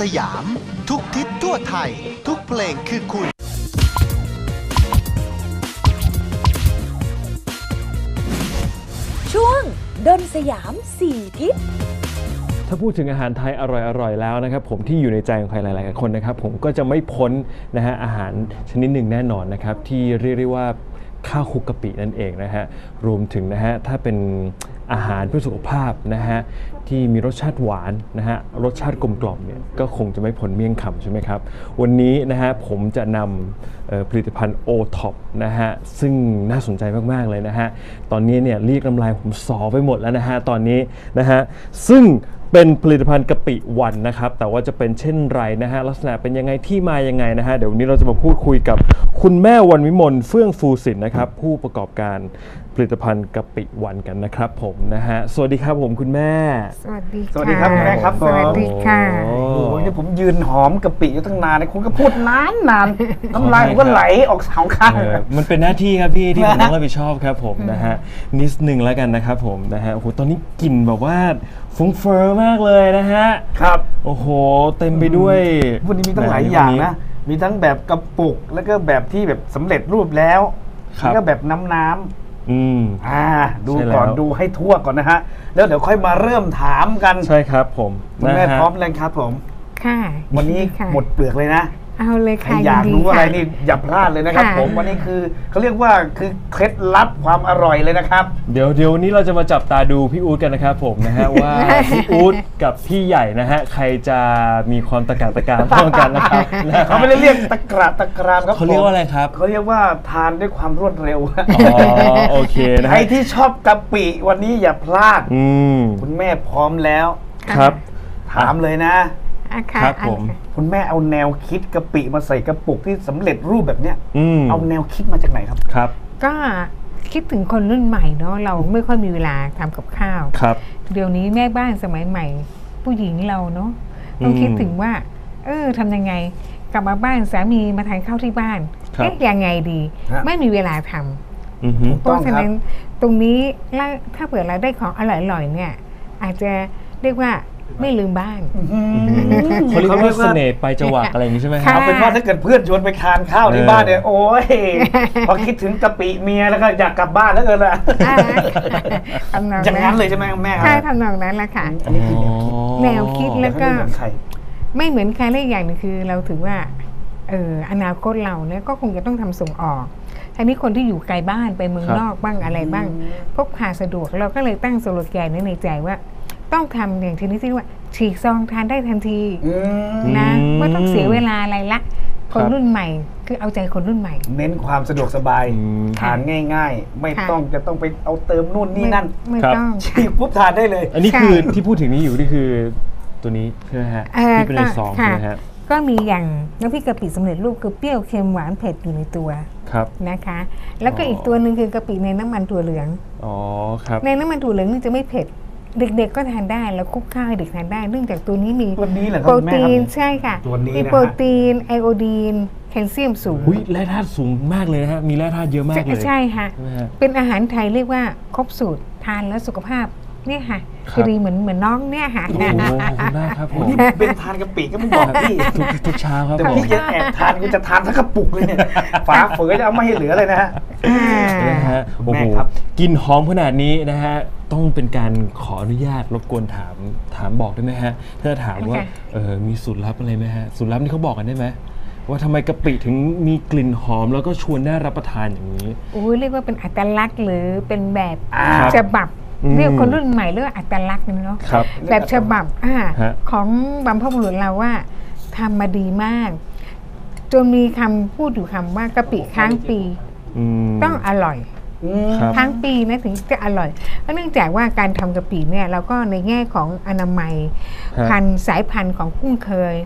สยาม ทุกทิศทั่วไทย ทุกเพลงคือคุณ ช่วงดนสยามสี่ทิศถ้าพูดถึงอาหารไทยอร่อยๆแล้วนะครับผมที่อยู่ในใจของใครหลายๆคนนะครับผมก็จะไม่พ้นนะฮะอาหารชนิดหนึ่งแน่นอนนะครับที่เรียกได้ว่าข้าวคลุกกะปินั่นเองนะฮะรวมถึงนะฮะถ้าเป็น อาหารเพื่อสุขภาพนะฮะที่มีรสชาติหวานนะฮะรสชาติกลมกล่อมเนี่ยก็คงจะไม่พ้นเมี่ยงคำใช่ไหมครับ วันนี้นะฮะผมจะนำผลิตภัณฑ์ o t o p นะฮะซึ่งน่าสนใจมาก ๆ เลยนะฮะตอนนี้เนี่ยเรียกน้ำลายผมสอไปหมดแล้วนะฮะตอนนี้นะฮะซึ่งเป็นผลิตภัณฑ์กะปิวันนะครับ แต่ว่าจะเป็นเช่นไรนะฮะลักษณะเป็นยังไงที่มายังไงนะฮะเดี๋ยววันนี้เราจะมาพูดคุยกับคุณแม่วันวิมลเฟื่องฟูสินนะครับผู้ประกอบการ ผลิตภัณฑ์กะปิวันกันนะครับผมนะฮะ สวัสดีครับผมคุณแม่ สวัสดีสวัสดีครับคุณแม่ครับ สวัสดีค่ะโอ้โอ้โหนี่ผมยืนหอมกะปิอยู่ตั้งนานเนี่ยคุณก็พูดนานนานน้ำลายผมก็ไหลออกสองข้างเออมันเป็นหน้าที่ครับพี่ที่ผมต้องรับผิดชอบครับผมนะฮะนิดหนึ่งแล้วกันนะครับผมนะฮะโอ้โหตอนนี้กลิ่นแบบว่าฟุ้งเฟ้อมากเลยนะฮะครับโอ้โห เต็มไปด้วยวันนี้มีตั้งหลายอย่างนะ มีทั้งแบบกระปุกแล้วก็แบบที่แบบสำเร็จรูปแล้วครับแล้วก็แบบน้ำน้ำ อืมๆอ่าดูใช่แล้ว ก่อนดูให้ทั่วก่อนนะฮะ แล้วเดี๋ยวค่อยมาเริ่มถามกันใช่ครับผมคุณแม่นะฮะ พร้อมเลยครับผม ค่ะวันนี้ค่ะ หมดเปลือกเลยนะ เอาเลยใครค่ะอยากนดีรู้อะไรค่นี่อย่าพลาดเลยนะครับค่ะผมวันนี้คือเขาเรียกว่าคือเคล็ดลับความอร่อยเลยนะครับ เดี๋ยวเดี๋ยววันนี้เราจะมาจับตาดูพี่อู๊ดกันนะครับผมนะฮะว่าพี่อู๊ดกับพี่ใหญ่นะฮะใครจะมีความตะการตะการเท่ากันนะครับนะฮะเขาไม่ได้เรียกตะกระตะกรามครับเขาเรียกว่าอะไรครับเขาเรียกว่าทานด้วยความรวดเร็วอ๋อโอเคนะใครฮะที่ชอบกะปิวันนี้อย่าพลาดอืมคุณแม่พร้อมแล้วครับ ถามเลยนะ อะค่ะครับผมอะคุณแม่เอาแนวคิดกะปิมาใส่กระปุกที่สำเร็จรูปแบบเนี้ยอืมเอาแนวคิดมาจากไหนครับ ครับ ก็คิดถึงคนรุ่นใหม่เนาะเราไม่ค่อยมีเวลาทำกับข้าว ครับ เดี๋ยวนี้แม่บ้านสมัยใหม่ ผู้หญิงเราเนาะต้องอืมคิดถึงว่า เออทำยังไง กลับมาบ้านสามีมาทานข้าวที่บ้านครับ เอ๊ะยังไงดี ฮะ ไม่มีเวลาทำ อือฮึเพราะฉะนั้นตรงนี้ละถ้าเผื่อเราได้ของอร่อยๆเนี่ย อาจจะเรียกว่า ไม่ลืมบ้านเขาเรียกว่าเสน่ห์ไปลายจวักอะไรอย่างนี้ใช่ไหมคค่ะรับเอาเป็นว่าถ้าเกิดเพื่อนชวนไปทานข้าวที่เออบ้านเนี่ยโอ้ยพอคิดถึงกะปิเมียแล้วก็อยากกลับบ้านแล้วเกินละอ่าทำนองอย่างนั้นเลยใช่ไหมแม่ครัใช่บทำนองนั้นแหละค่ะอันนี้คือแนวคิดแล้วก็ไม่เหมือนใครไม่เหมือนใครและอีกอย่างหนึงคือ เราถือว่าเอออนาคตเราเนี่ยก็คงจะต้องทำส่งออกทีนี้คนที่อยู่ไกลบ้านไปเมืองครับนอกบ้างอะไรบ้างพกพาสะดวกเราก็เลยตั้งโซโลแกนไว้ในใจว่า ต้องทำอย่างที่นี้ที่ว่า ฉีกซองทานได้ทันทีอืมนะอืมไม่ต้องเสียเวลาอะไรละ คนครับรุ่นใหม่ คือเอาใจคนรุ่นใหม่ เน้นความสะดวกสบายอืม ทานง่าย ๆ ไม่ค่ะ ต้องจะต้องไปเอาเติมนู่นนี่นั่นไม่ครับ ต้อง ฉีกปุ๊บทานได้เลย อันนี้ใช่คือที่พูดถึงนี้อยู่นี่คือตัวนี้ใช่ไหมฮะเอ่อที่เป็นในซองค่ะใช่ไหมฮะก็มีอย่างน้ำพริกกะปิสำเร็จรูปคือเปรี้ยวเค็มหวานเผ็ดอยู่ในตัวครับ นะคะ แล้วก็อ๋ออี อีกตัวหนึ่งคือกะปิในน้ำมันถั่วเหลือง อ๋อครับ ในน้ำมันถั่วเหลืองนี่จะไม่เผ็ด เด็กๆก็ทานได้แล้วคลุกข้าวให้เด็กทานได้ เนื่องจากตัวนี้มีวันนี้เหรอคโปรับรแม่ตีครับนใช่ค่ะตัวนี้มีนะฮะโปรตีนไอโอดีนแคลเซียมสูง อุ้ยแร่ธาตุสูงมากเลยนะฮะมีแร่ธาตุเยอะมากเลยใช่ค่ะใช่ไหมฮะ เป็นอาหารไทยเรียกว่าครบสูตรทานแล้วสุขภาพ เนี่ยค่ะครับดีเหมือนเหมือนน้องเนี่ยค่ะ โอ้โหขอบคุณมากครับผมนี่เป็นทานกะปิก็ไม่บอกพี่ ทุกทุกเช้าครับแต่ผมพี่จะแอบทานกูจะทานทั้งกระปุกเลยเนี่ย ฝาเฟือจะเอาไม่ให้เหลือเลยนะฮะนะฮะคุณโอ้แม่โหครับ กินหอมขนาดนี้นะฮะต้องเป็นการขออนุญาตรบกวนถามถามบอกได้ไหมฮะถ้าถามว่าค่ะเออมีสูตรลับอะไรไหมฮะสูตรลับนี่เขาบอกกันได้ไหมว่าทำไมกะปิถึงมีกลิ่นหอมแล้วก็ชวนน่ารับประทานอย่างนี้ อุ้ยเรียกว่าเป็นอัตลักษณ์หรือเป็นแบบอ่า ฉบับอืม เรียกคนรุ่นใหม่เรียกว่าอัตลักษณ์เนาะครับแบบฉบับอ่าฮะของบรรพบุรุษเราว่าทำมาดีมาก จนมีคำพูดอยู่คำว่ากะปิค้างปีอืมต้องอร่อยอืมครับค้างปีนะถึงจะอร่อยเพราะเนื่องจากว่าการทำกะปิเนี่ยเราก็ในแง่ของอนามัยฮะพันธุ์สายพันธุ์ของกุ้งเคย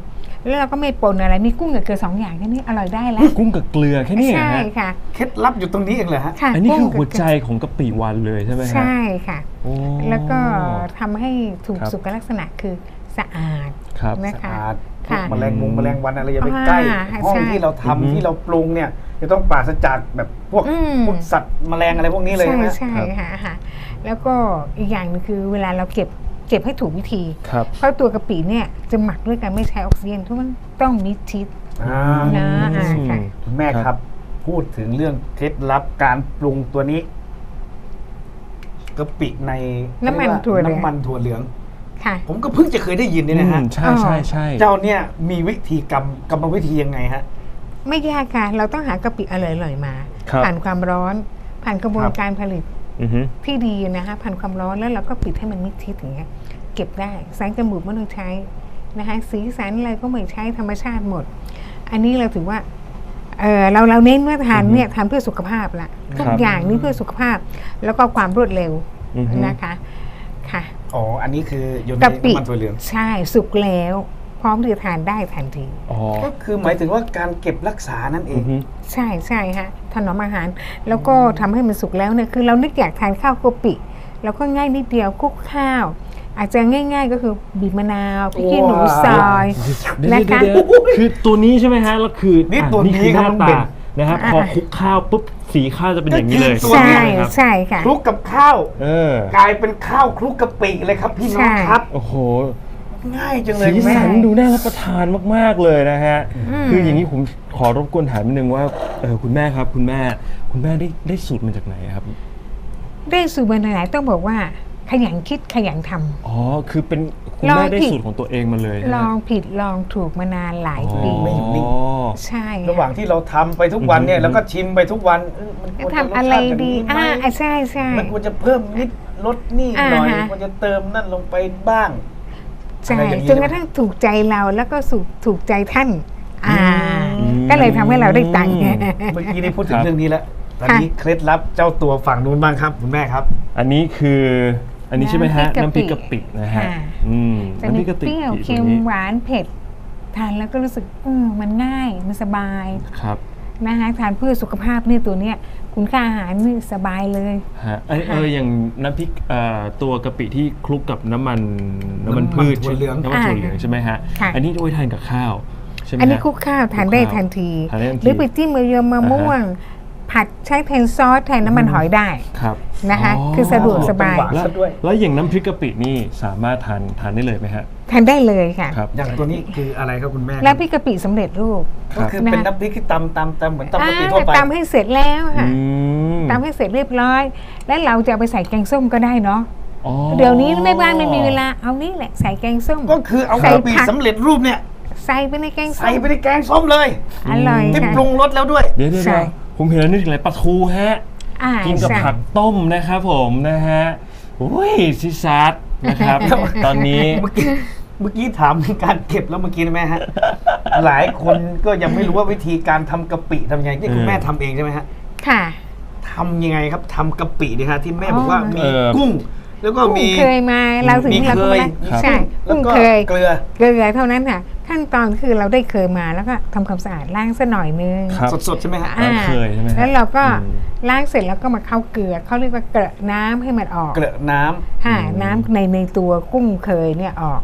แล้วเราก็ไม่ปนอะไรมีกุ้งกับเกลือสองอย่างแค่นี้อร่อยได้แล้วกุ้งกับเกลือแค่นี้เหรอใช่ฮะค่ะเคล็ดลับอยู่ตรงนี้เองเหรอฮะค่ะอันนี้คือกุ้งกับหัวใจของกะปิวันเลยใช่ไหมฮะใช่ค่ะ โอ้ แล้วก็ทำให้ถูกครับ สุขลักษณะคือสะอาดครับ นะสะคะ อาดค่ะ แมลงมุงแมลงวันอะไรอย่าไปใกล้ อ่าห้องใช่ที่เราทำอือฮึ ที่เราปรุงเนี่ยจะต้องปราศจากแบบพวกอืม พวกสัตว์แมลงอะไรพวกนี้เลยใช่นะใช่ค่ะค่ะแล้วก็อีกอย่างหนึงคือเวลาเราเก็บ เก็บให้ถูกวิธี ครับ เพราะตัวกะปิเนี่ยจะหมักด้วยการไม่ใช้ออกซิเจนเพราะมันต้องมิดชิด อ่านะ อ่าค่ะ คุณแม่ครับครับพูดถึงเรื่องเคล็ดลับการปรุงตัวนี้กะปิในน้ำมันถั่วเหลือง น้ำมันถั่วเหลือง ค่ะ ผมก็เพิ่งจะเคยได้ยินเนี่ยนะฮะ อืมใช่ใช่ใช่เจ้าเนี่ยมีวิธีกรรมกรรมวิธียังไงฮะ ไม่ยากค่ะ เราต้องหากะปิอร่อยๆมา ครับผ่านความร้อน ผ่านกระบวนครับ การผลิตอือฮึ ที่ดีนะคะผ่านความร้อนแล้วเราก็ปิดให้มันมิดชิดอย่างเงี้ย เก็บได้สารกันบูดไม่ต้องใช้นะคะสีสันอะไรก็ไม่ใช้ธรรมชาติหมด อันนี้เราถือว่าเออเราเราเน้นว่าทานเนี่ยทานเพื่อสุขภาพละทุกครับอย่างนี่เพื่อสุขภาพ แล้วก็ความรวดเร็วอือฮึนะคะค่ะอ๋ออันนี้คือโยนในกะปิน้ำมันถั่วเหลืองใช่สุกแล้วพร้อมที่จะทานได้ทันทีอ๋อก็คือหมายถึงว่าการเก็บรักษานั่นเออืงอฮึใช่ใช่ฮะถนอมอาหาร แล้วก็ทำให้มันสุกแล้วเนี่ยคือเรานึกอยากทานข้าวกะปิ แล้วก็ง่ายนิดเดียวคลุกข้าว อาจจะง่าย ๆ ก็คือบีบมะนาวพริกขี้หนูซอยเดี๋ยวนะคะ เดี๋ยวเดี๋ยวคือตัวนี้ใช่ไหมฮะแล้วคือนี่อะตัวนี้คือหครับน้าน้องตาเบนนะครับอ่าพอคลุกข้าวปุ๊บสีข้าวจะเป็นอย่างนี้เลยก็คือตัวใช่ไหมครับใช่ค่ะ คลุกกับข้าว เออกลายเป็นข้าวคลุกกะปิเลยครับพี่น้องใช่ ครับ โอ้โห ง่ายจังเลยสีแม่สันดูน่ารับประทานมาก ๆ เลยนะฮะ อืม คืออย่างนี้ผมขอรบกวนถามนิดนึงว่าเออคุณแม่ครับ คุณแม่ คุณแม่ได้ได้สูตรมาจากไหนครับ ได้สูตรมาไหนต้องบอกว่า ขยันคิดขยันทำอ๋อ คือเป็นคุณลองแม่ได้ผิดสูตรของตัวเองมาเลยลองผิดลองถูกมานานหลายปีไม่อยู่นิ่งอ๋อใช่ ระหว่างที่เราทำไปทุกวันเนี่ยอืมแล้วก็ชิมไปทุกวันเออมันควรจะทำอะไรดีสชาติอ่าย่างนี้ไหมอะใช่ใช่มันควรจะเพิ่มนิดลดนี่หน่อยอ่าฮะควรจะเติมนั่นลงไปบ้างใช่อะไรอย่างนี้จนกระทั่งถูกใจเราแล้วก็สุถูกใจท่าน อ่าอืมก็เลยทำให้เราได้ตังค์เมื่อกี้ได้พูดถึคงรับเรื่องนี้แล้วตอนนี้เคล็ดลับเจ้าตัวฝั่งนู้นบ้างครับคุณแม่ครับ อันนี้คือ อันนี้ใช่ไหมฮะน้ำน้ำพพริริกกกะกะปิปินะฮะค่ะอืมจะน้ำพมีริกกะเปปิรี้ยวตัวเค็มนี้หวานเผ็ดทานแล้วก็รู้สึกเออมันง่ายมันสบายครับนะคะทานเพื่อสุขภาพนี่ตัวเนี้ยคุณค่าอาหารนี่สบายเลยฮะเอยเอออย่างน้ำพริกเอ่อตัวกะปิที่คลุกกับน้ำมันน้ำมันน้ำมันพืชถั่วเหลืองน้ำมันถั่วเหลืองอ่าใช่ไหมฮะค่ะอันนี้เอาไว้ทานกับข้าวใช่ไหมอันนี้ฮะคลุกข้าวทานได้คลุกข้าวทันทีทานได้ทันที หรือไปจิ้มมะยมมะม่วง ผัดใช้แทนซอสแทนน้ำมันหอยได้ครับนะคะคือสะดวกสบายหวานแล้วซะด้วย แล้วอย่างน้ำพริกกะปินี่สามารถทานทานได้เลยไหมฮะ ทานได้เลยค่ะ ครับ อย่างตัวนี้คืออะไรครับคุณแม่แล้วพริกกะปิสำเร็จรูปก็คือเป็นน้ำพริกที่ตำตำตำเหมือนตำกะปิอ่าทั่วไปตำให้เสร็จแล้วค่ะอืมตำให้เสร็จเรียบร้อย แล้วเราจะเอาไปใส่แกงส้มก็ได้เนาะอ๋อ เดี๋ยวนี้แม่บ้านไม่มีเวลาเอานี่แหละใส่แกงส้ม ก็คือเอาใส่กะปิผักสำเร็จรูปเนี่ย ใส่ไปในแกงส้ใส่มไปในแกงส้มเลย อร่อยที่ค่ะปรุงรสแล้วด้วย เดี๋ยวเดี๋ยวใช่ เดี๋ยว ผมเห็นแล้วนึกถึงอะไรปลาทูฮะ อ่ากินกับใช่ ผักต้มนะครับผมนะฮะอุ้ยซิซัดนะครับ ตอนนี้ เมื่อกี้เมื่อกี้ถามถึงการเก็บแล้วเมื่อกี้นะแม่ฮะ หลายคนก็ยังไม่รู้ว่าวิธีการทำกะปิทำยังไงนี่คุณเออแม่ทำเองใช่ไหมฮะค่ะ ทำยังไงครับทำกะปิดีฮะที่แม่บอกว่าอ๋อมีเออ กุ้ง แล้วก็กุ้งมีเคยมาเราถึงมีเราเคก็ยมามีใช่แล้วกุ้งก็เคยเกลือเกลือเท่านั้นค่ะขั้นตอนคือเราได้เคยมาแล้วก็ทำความสะอาดล้างสักหน่อยนึงครับสดๆใช่ไหมฮะอ่าเคยใช่ไหมฮะแล้วเราก็อืมล้างเสร็จแล้วก็มาเข้าเกลือเขาเรียกว่าเกลือน้ำให้มันออกเกลือน้ำค่ะน้ำในในตัวกุ้งเคยเนี่ยออก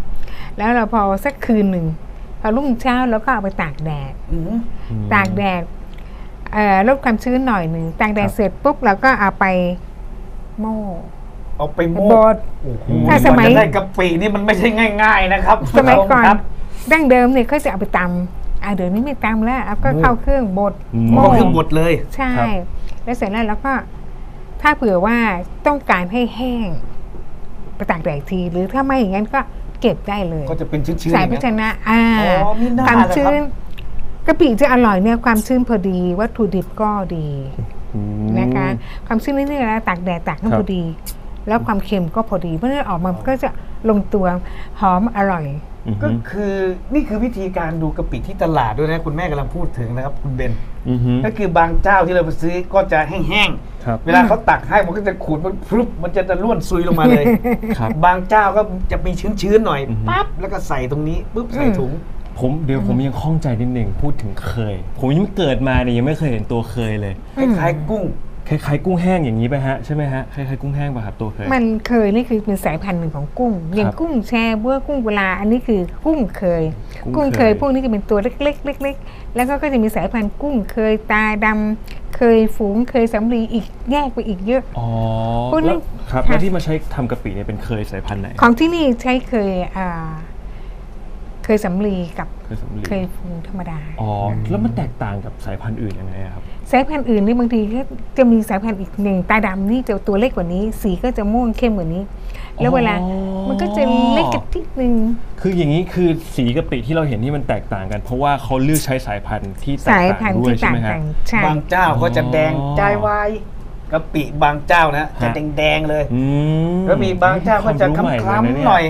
แล้วเราพอสักคืนหนึ่งพอรุ่งเช้าเราก็เอาไปตากแดดอืมตากแดดเอ่อลดความชื้นหน่อยหนึ่งตากแดดครับเสร็จปุ๊บเราก็เอาไปโม่ เอาไปโม่บด โอ้โหถ้าสมัย กว่จะได้กะปินี่มันไม่ใช่ง่าย ๆ นะครับสมัยก่อนครับ ดั้งเดิมเนี่ยเขาจะเอาไปตำอ่าเดี๋ยวนี้ไม่ตำแล้วเอาก็เข้าเครื่องบดอืม โม่ ก็คือบดเลย ใช่ ครับ แล้วเสร็จแล้วเราก็ ถ้าเผื่อว่าต้องการให้แห้งไปตากแดดอีกที หรือถ้าไม่อย่างนั้นก็เก็บได้เลยก็จะเป็นชื้นๆใส่อย่างภาเงี้ยชนะ อ่าอ๋อมีหน้าความล่ะครับ ชื้นกะปิจะอร่อยเนี่ย ความชื้นพอดีวัตถุดิบก็ดีอืม นะคะ ความชื้นนี่นะตากแดดตากให้ครับพอดี แล้วความเค็มก็พอดี เพราะฉะนั้นออกมาก็จะลงตัวหอมอร่อยอือฮึก็คือนี่คือวิธีการดูกะปิที่ตลาดด้วยนะคุณแม่กำลังพูดถึงนะครับคุณเบนอือฮึก็คือบางเจ้าที่เราไปซื้อก็จะแห้งครับๆเวลาเขาตักให้มันก็จะขูดมันพรุบมันจะร่วนซุยลงมาเลยครับบางเจ้าก็จะมีชื้นๆหน่อยอือฮึปั๊บแล้วก็ใส่ตรงนี้ปุ๊บใส่อืมถุงผมเดี๋ยวผมยังคล่องใจนิดหนึ่งพูดถึงเคย ผมยังไม่เกิดมาเนี่ยยังไม่เคยเห็นตัวเคยเลยคล้ายๆกุ้ง คล้ายๆกุ้งแห้งอย่างนี้ไปฮะใช่ไหมฮะคล้ายๆกุ้งแห้งป่ะครับตัวเคย มันเคยนี่คือเป็นสายพันธุ์หนึ่งของกุ้ง อย่างกุ้งแชเบื้อกุ้งเวลาอันนี้คือกุ้งเคย กุ้งกุ้งเคยเคยพวกนี้จะเป็นตัวเล็กๆเล็กๆแล้วก็ก็จะมีสายพันธุ์กุ้งเคยตาดำเคเคยฝูงเคยสำลีอีกแยกไปอีกเยอะอ๋อพวกนี้แล้วครับค่ะแล้วที่มาใช้ทำกะปิเนี่ยเป็นเคยสายพันธุ์ไหนของที่นี่ใช้เคยอ่าเคยสำลีกับเคยสำลีเคยฝูงธรรมดาอ๋อแล้วมันแตกต่างกับสายพันธุ์อื่นยังไงอะครับ สายพันธุ์อื่นนี่บางทีก็จะมีสายพันธุ์อีกหนึ่งตาดำนี่จะตัวเล็กกว่านี้ สีก็จะม่วงเข้มกว่านี้ แล้วเวลาอ๋อมันก็จะเล็กกระติดนึงคืออย่างนี้คือสีกะปิที่เราเห็นที่มันแตกต่างกัน เพราะว่าเขาเลือกใช้สายพันธุ์ที่แตกสายต่างพันธุ์ด้วยที่ใช่ต่างไหมฮะกันใช่บางเจ้าก็จะแดงอ๋อใจวายกะปิบางเจ้านะจะฮะแดงๆเลยอืมแล้วมีบางเจ้าก็จะวามรู้ใหม่คล้ำเลยะๆเยหน่อย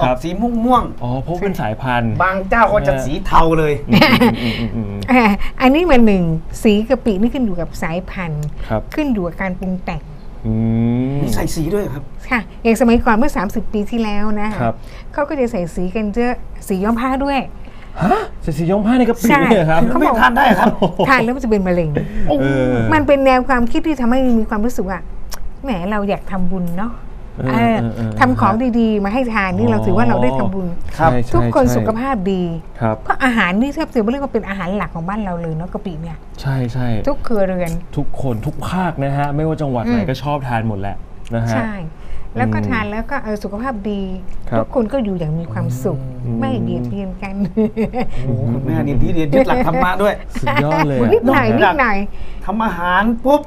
อคอรักบสีม่วงอ๋อเพราะเป็นสายพันธุ์ๆบางเจ้าก็จะสีเทาเลยอืมอืมอืมอืมอ่าอันนี้มันหนึ่งสีกะปินี่ขึ้นอยู่กับสายพันธุ์ครับขึ้นอยู่กับการปรุงแต่งอืมมีใส่สีด้วยครับ ค่ะอย่างสมัยก่อนเมื่อ 30 ปีที่แล้วนะคะครับเขาก็จะใส่สีกันเยอะสีย้อมผ้าด้วยฮะใส่สีย้อมผ้าในกะปิใช่ด้วยเหรอครับเขาไม่บอกทานได้ครับทานแล้วมันจะเป็นมะเร็งเออมันเป็นแนวความคิดที่ทำให้มีความรู้สึกว่าแหมเราอยากทำบุญเนาะ เออเออเออเออทำของดีๆ มาให้ทานนี่อ๋อเราถือว่าเราได้ทำบุญครับใช่ใช่ทุกคนใช่สุขภาพดีครับเพราะอาหารนี่แทบจะเรียกว่าเป็นอาหารหลักของบ้านเราเลยเนาะกะปิเนี่ยใช่ใช่ทุกครัวเรือน ทุกคนทุกภาคนะฮะ ไม่ว่าจังหวัดไหนอืมก็ชอบทานหมดแหละนะฮะใช่แล้วก็อืมทานแล้วก็เออสุขภาพดีครับทุกคนก็อยู่อย่างมีความสุขอืมไม่เบียดเบียนกันโอ้โหคุณแม่นี่ที่เรียนยึดหลักธรรมะด้วยสุดยอดเลยอะนิดหน่อยะนิฮะดหน่อยทำอาหารปุ๊บ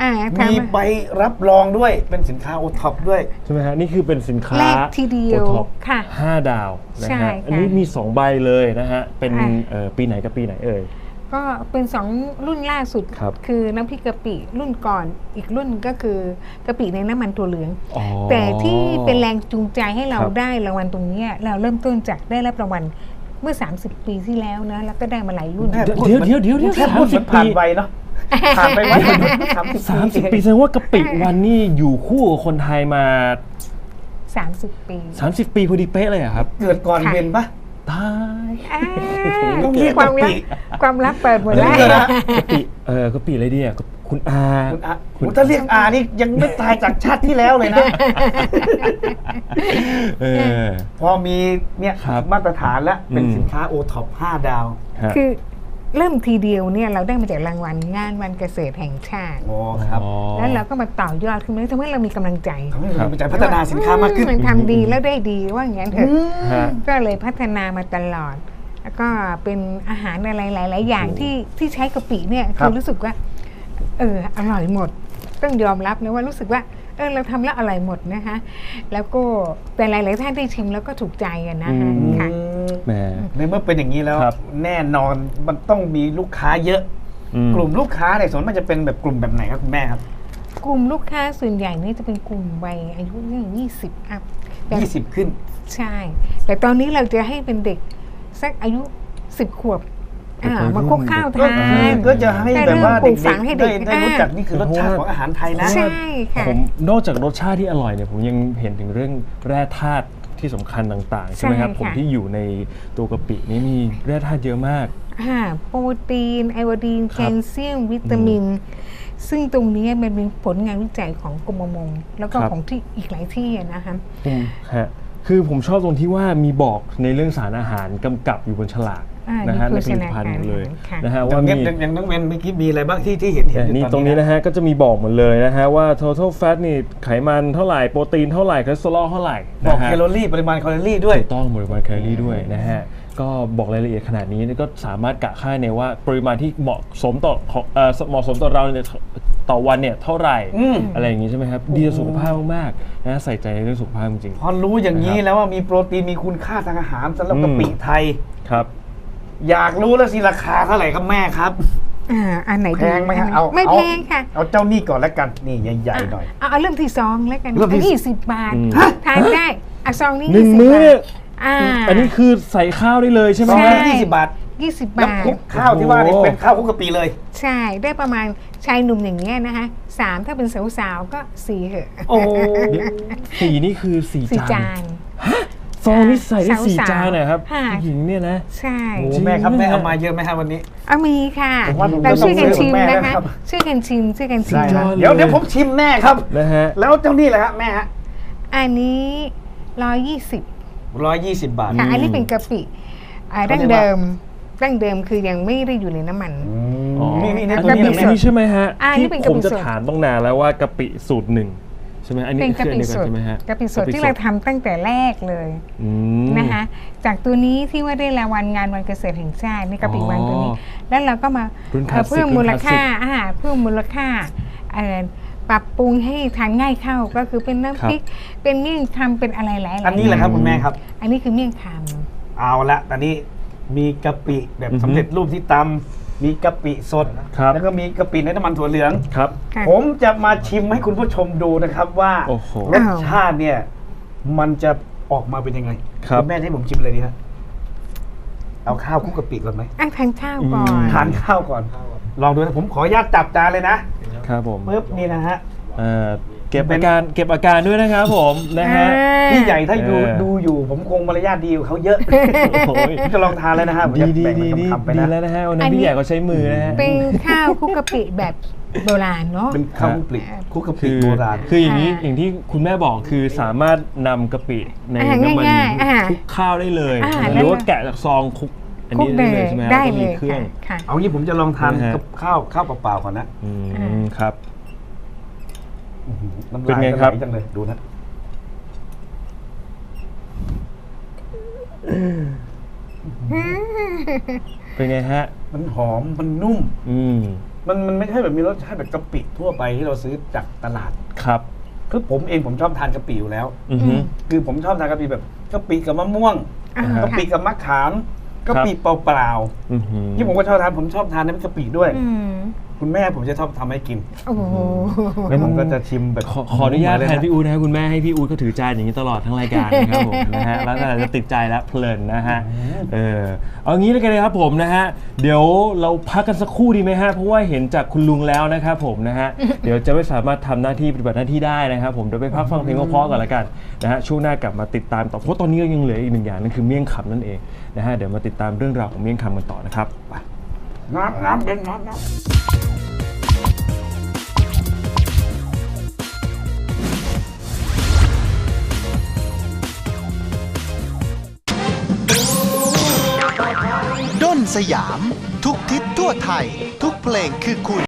อ่ามีทำใบรับรองด้วยเป็นสินค้าโอท็อปด้วย ใช่ไหมฮะนี่คือเป็นสินค้าแรกทีเดียวโอท็อปค่ะห้าดาวนะใช่ฮะค่ะ อันนี้มี 2 ใบเลยนะฮะ เป็นอะเอ่อปีไหนกับปีไหนเอ่ย ก็เป็นสองรุ่นล่าสุดครับคือน้ำพริกกะปิรุ่นก่อนอีกรุ่นก็คือกะปิในน้ำมันถั่วเหลือง อ๋อ แต่ที่เป็นแรงจูงใจให้เราครับ ได้รางวัลตรงเนี้ยเราเริ่มต้นจากได้รับรางวัลเมื่อ 30 ปีที่แล้วนะแล้วก็ได้มาหลายรุ่นแม่เดี๋ยวเดี๋ยวเดี๋ยวเดี๋ยวแค่พูดเหมือนผ่าน30ไปเนาะ ผ่านไปวันสามสิบสามสิบปีแสดงว่ากะปิวันนี่อยู่คู่กับคนไทยมา 30 ปี30ปีพอดีเป๊ะเลยอะครับเกิดก่อนค่ะเบนปะ ตายอ่าต้องเรียกความลับกะปิความลับเปิดหมดแล้วเดี๋ยวนะกะปิเออกะปิอะไรดีอะคุณอา คุณอาโอ้ถ้าเรียกอานี่ยังไม่ตายจากชาติที่แล้วเลยนะ เออ พอมีเนี่ยครับ มาตรฐานแล้วเป็นอืม สินค้าโอท็อป5ดาว ฮะ คือ เริ่มทีเดียวเนี่ยเราได้มาจากรางวัลงานวันเกษตรแห่งชาติ โอ้ครับอ๋อแล้วเราก็มาต่อยอดขึ้นมาทำให้เรามีกำลังใจทำให้เราใจพัฒนาสินค้ามากขึ้น มันทำดีแล้วได้ดีว่าอย่างนั้นเถอะฮะก็เลยพัฒนามาตลอด แล้วก็เป็นอาหารอะไรหลาย ๆ อย่างที่ที่ใช้กะปิเนี่ยครัคืบอรู้สึกว่า เอออร่อยหมด ต้องยอมรับนะว่ารู้สึกว่า เออเราทำแล้วอร่อยหมดนะคะ แล้วก็แต่หลายๆท่านได้ชิมแล้วก็ถูกใจกันนะคะอืม ค่ะ แหม ในเมื่อเป็นอย่างนี้แล้ว ครับ แน่นอนมันต้องมีลูกค้าเยอะ อืกลุ่มลูกค้าเนี่ยส่วนมากจะเป็นแบบกลุ่มแบบไหนครับคุณแม่ครับ กลุ่มลูกค้าส่วนใหญ่เนี่ยจะเป็นกลุ่มวัยอายุเนี่ยยี่สิบอัพแต่20 ขึ้น ใช่ แต่ตอนนี้เราจะให้เป็นเด็กสักอายุสิบขวบอ่าวัยรุ่น มาคุกข้าวก็ทาคือนก็จะให้แบบว่าได้เริ่มปลูเด็กฝักงให้ๆเด็ได้กได้รู้อ่าจักนี่คือรสชาติของอาหารไทยนะใช่ค่ะผมนอกจากรสชาติที่อร่อยเนี่ยผมยังเห็นถึงเรื่องแร่ธาตุที่สำคัญต่างๆ ใช่ไหมครับใช่ค่ะผมที่อยู่ในตัวกะปินี้มีแร่ธาตุเยอะมากอ่าโปรตีนไอโอดีนคแครับลเซียมวิตามิน ซึ่งตรงนี้มันเป็นผลงานวิจัยของกรมประมง แล้วก็ครับของที่อีกหลายที่อะนะคะอืมฮะคือผมชอบตรงที่ว่ามีบอกในเรื่องสารอาหารกำกับอยู่บนฉลากอ่า นะฮะมีในโภผชลิตนาภัณฑ์การเลยค่ะนะฮะอว่าย่างมีเนี้ยอย่างน้องเวนเมื่อกี้มีอะไรบ้างที่ที่เห็นเห็นแต่อยู่นี่ตอนตรงนี้นี้นะฮะก็จะมีบอกหมดเลยนะฮะว่า total fat นี่ไขมันเท่าไหร่โปรตีนเท่าไหร่คอเลสเตอรอลเท่าไหร่บอกนะฮะแคลอรี่ปริมาณแคลอรี่ด้วยถูกต้องบริมาณแคลอรี่ด้วยนะฮะก็บอกรายละเอียดขนาดนี้ก็สามารถกะค่าเนี่ยว่าปริมาณที่เหมาะสมต่อของเอ่อเหมาะสมต่อเราเนี่ยต่อวันเนี่ยเท่าไหร่อืมอะไรอย่างงี้ใช่ไหมครับดีต่อสุขภาพมากๆนะใส่ใจในเรื่องสุขภาพจริงพอรู้อย่างนี้นะครับแล้วว่ามีโปรตีนมีคุณค่าทางอาหารสำหรับอืมกะปิไทยๆครับ อยากรู้แล้วสิราคาเท่าไหร่ครับแม่ครับ อ่าอันไหนแพดีงไหมฮะนเอาไม่เอา แพงค่ะ เอาเจ้านี่ก่อนแล้วกันนี่ใหญ่ๆหน่อย เอาเอาเริ่มที่ซองแล้วกันเริ่มที่ ยี่สิบบาทอืมทานได้อะซองนี้หนึ่ง20มื้อเนี่ยบาทอ่า อันนี้คือใส่ข้าวได้เลยใช่ไหมซองฮะละยี่สิบบาทยี่สิบแล้วบาท คลุกข้าวที่ว่านี่โอ้โห เป็นข้าวคลุกกะปิเลย ใช่ได้ประมาณชายหนุ่มอย่างเงี้ยนะคะสามถ้าเป็นสาวๆก็สี่เหอะโอ้โหสีนี่คือสี่สี่จาจานน ซองนี่ใส่ได้สี่สาวๆจานนะครับค่ะผู้หญิงเนี่ยนะใช่โอ้โหจริงแม่ครับไหมแม่ฮะเอามาเยอะไหมครับวันนี้เอามีค่ะผมว่าผมเราจะต้ช่อวยงกันซื้อชิมของแม่นะนะคะครับช่วยกันชิมช่วยกันชิมได้ครับสุดยอดเลยเดี๋ยวเดี๋ยวผมชิมแน่ครับนะฮะแล้วเจ้านี่แหละครับแม่ฮะอันนี้ร้อยยี่สิบร้อยยี่สิบบาทค่ะอืมอันนี้เป็นกะปิอ่าเขาดั้งเรียกว่าเดิมดั้งเดิมคือยังไม่ได้อยู่ในน้ำมันอืมออ๋อนี่นี่นี่อันตัวนี้นี้นะอันนี้ใช่ไหมฮะอ่านี่ที่เป็นกะผมปิจะสดถามต้องนานแล้วว่ากะปิสูตรหนึ่ง ใช่ไหมอันนี้เป็นกะคืออันปิเดียวสกันดใช่ไหมฮะกะปิสดที่เราทำตั้งแต่แรกเลยอืมนะคะจากตัวนี้ที่ว่าได้รางวัลงานวันเกษตรแห่งชาตินี่กะปิวันตัวนี้อ๋อแล้วเราก็มารุ่นคเอ่ลาอสสิกเพิ่มรุ่นมูลคลาสสิค่ากอาหารเพิ่มมูลค่าเอ่อปรับปรุงให้ทานง่ายเข้าก็คือเป็นครับน้ำพริกเป็นเมี่ยงคำเป็นอะไรหลายๆอันนี้แหละครับคุณแม่ครับ อันนี้คือเมี่ยงคเอาละตอนนี้มีกะปิแบบอือฮึสำเร็จรูปที่ตำ มีกะปิสด ครับแล้วก็มีกะปิในน้ำมันถั่วเหลือง ครับำค่ะ ผมจะมาชิมให้คุณผู้ชมดูนะครับว่า โอ้โห รสชาติเนี่ย มันจะออกมาเป็นยังไงครับ ณแม่ให้ผมชิมเลยดีฮะเอาข้าวคลุกกะปิก่อนไหมอะทานข้าวก่ออืนม ทานข้าวก่อน ลองดูนะผมขออนุญาตจับจานเลยนะครับผมปึ๊บนี่นะฮะ เอ่อ เก็บเป็อานการเก็บอาการด้วยนะครับผมนะฮะ พี่ใหญ่ถ้าดูเออ ดูอยู่ผมคงมารยาทดีกว่าเขาเยอะโอ้ยผมจะลองทานเลยนะฮะผมดีจะดีแบ่งดีเป็นดีคำๆไปดีนะแล้วนะฮะวันอันั้นนนี้พี่ใหญ่ก็ใช้มือนะฮะ เป็นข้าวคลุกกะปิแบบโบราณเนาะ เป็นข้าวคลุกกะปิคลุกกะปิคือโบราณ คืออย่างนี้ค่ะอย่างที่คุณแม่บอกคือสามารถนำกะปิในอ่าน้ำมันง่ายๆอ่าคลุกข้าวได้เลย อ่าหรือว่าแล้วแกะจากซองคลุกอันคลุนี้กได้ได้เลยใช่ไหมฮะได้แล้วก็เลมียเครื่องค่ะ เอางี้ผมจะลองทานนะฮะ กับข้าวข้าวเปล่าๆก่อนนะ อืมอ่าครับอื้อหือน้ำ เป็นลายไงก็ครับไหลจังเลยดูนะเป็นไงฮะ มันหอมมันนุ่ม อืมมันมันไม่ใช่แบบมีรสชาติแบบกะปิทั่วไปที่เราซื้อจากตลาดครับคือผมเองผมชอบทานกะปิอยู่แล้วอือฮึคือผมชอบทานกะปิแบบกะปิกับมะม่วงอ่ากะปิกับมะขามกะปิเปล่าอือฮึๆที่ผมก็ชอบทานผมชอบทานน้ำกะปิด้วยอืม คุณแม่ผมจะชอบทำให้กิน โอ้โหงั้นผมก็จะชิมแบบขอขออนุญาตเลยแทนพี่อู๊ดนะครับคุณแม่ให้พี่อู๊ดเขาถือจานอย่างนี้ตลอดทั้งรายการนะครับผมนะฮะแล้วก็จะติดใจแล้วเพลินนะฮะเออเอางี้แล้วกันเลยครับผมนะฮะเดี๋ยวเราพักกันสักครู่ดีไหมฮะเพราะว่าเห็นจากคุณลุงแล้วนะครับผมนะฮะเดี๋ยวจะไม่สามารถทำหน้าที่ปฏิบัติหน้าที่ได้นะครับผมเดี๋ยวไปพักฟังเพลงเพราะๆก่อนละกันนะฮะช่วงหน้ากลับมาติดตามต่อเพราะตอนนี้ก็ยังเหลืออีกหนึ่งอย่างนั่นคือเมี่ยงคำนั่นเองนะฮะเดี๋ยวมาติดตามเรื่องราวของเมี่ยงคำกันต่อนะครับไป น้ำน้ำเป็นน้ำน้ำ สยาม ทุกทิศทั่วไทย ทุกเพลงคือคุณ